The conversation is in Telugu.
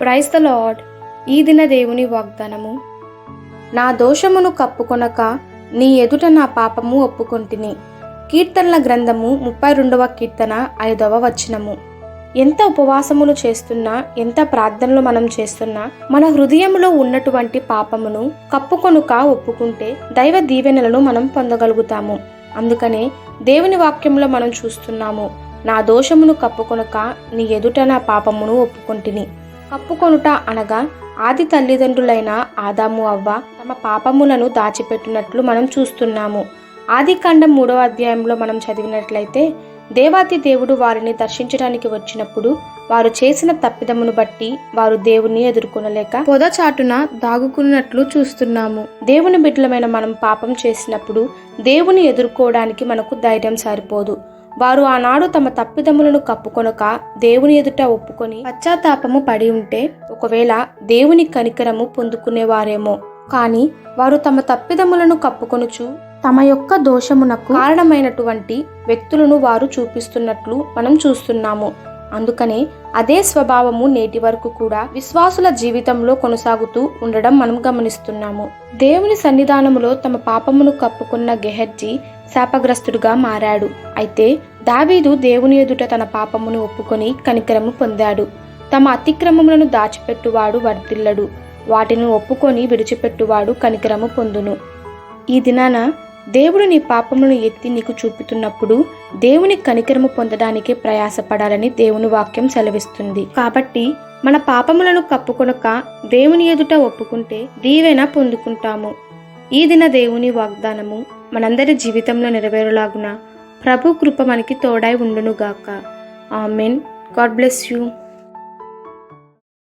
ప్రైజ్ ద లాడ్ ఈ దిన దేవుని వాగ్దానము. నా దోషమును కప్పుకొనక నీ ఎదుట నా పాపము ఒప్పుకొంటిని. కీర్తనల గ్రంథము ముప్పై రెండవ కీర్తన ఐదవ వచనము. ఎంత ఉపవాసములు చేస్తున్నా ఎంత ప్రార్థనలు మనం చేస్తున్నా మన హృదయంలో ఉన్నటువంటి పాపమును కప్పుకొనుక ఒప్పుకుంటే దైవ దీవెనలను మనం పొందగలుగుతాము. అందుకనే దేవుని వాక్యంలో మనం చూస్తున్నాము నా దోషమును కప్పుకొనక నీ ఎదుట నా పాపమును ఒప్పుకొంటిని. కప్పుకొనుట అనగా ఆది తల్లిదండ్రులైన ఆదాము అవ్వ తమ పాపములను దాచిపెట్టినట్లు మనం చూస్తున్నాము. ఆది కాండం మూడవ అధ్యాయంలో మనం చదివినట్లయితే దేవాతి దేవుడు వారిని దర్శించడానికి వచ్చినప్పుడు వారు చేసిన తప్పిదమును బట్టి వారు దేవుణ్ణి ఎదుర్కొనలేక పొదచాటున దాగుకున్నట్లు చూస్తున్నాము. దేవుని బిడ్డలమైన మనం పాపం చేసినప్పుడు దేవుని ఎదుర్కోవడానికి మనకు ధైర్యం సరిపోదు. వారు ఆనాడు తమ తప్పిదములను కప్పుకొనక దేవుని ఎదుట ఒప్పుకొని పశ్చాత్తాపము పడి ఉంటే ఒకవేళ దేవుని కనికరము పొందుకునేవారేమో. కానీ వారు తమ తప్పిదములను కప్పుకొనుచు తమ యొక్క దోషమునకు కారణమైనటువంటి వ్యక్తులను వారు చూపిస్తున్నట్లు మనం చూస్తున్నాము. అందుకనే అదే స్వభావము నేటి వరకు కూడా విశ్వాసుల జీవితంలో కొనసాగుతూ ఉండడం మనం గమనిస్తున్నాము. దేవుని సన్నిధానములో తమ పాపమును కప్పుకున్న గెహర్జీ శాపగ్రస్తుడుగా మారాడు. అయితే దావీదు దేవుని ఎదుట తన పాపమును ఒప్పుకొని కనికరము పొందాడు. తమ అతిక్రమములను దాచిపెట్టువాడు వర్ధిల్లడు. వాటిని ఒప్పుకొని విడిచిపెట్టువాడు కనికరము పొందును. ఈ దినాన దేవుడు నీ పాపములను ఎత్తి నీకు చూపుతున్నప్పుడు దేవుని కనికరము పొందడానికి ప్రయాసపడాలని దేవుని వాక్యం సెలవిస్తుంది. కాబట్టి మన పాపములను కప్పుకొనక దేవుని ఎదుట ఒప్పుకుంటే దీవెన పొందుకుంటాము. ఈ దిన దేవుని వాగ్దానము మనందరి జీవితంలో నెరవేరులాగున ప్రభు కృప మనకి తోడై ఉండునుగాక. ఆమెన్. God bless you.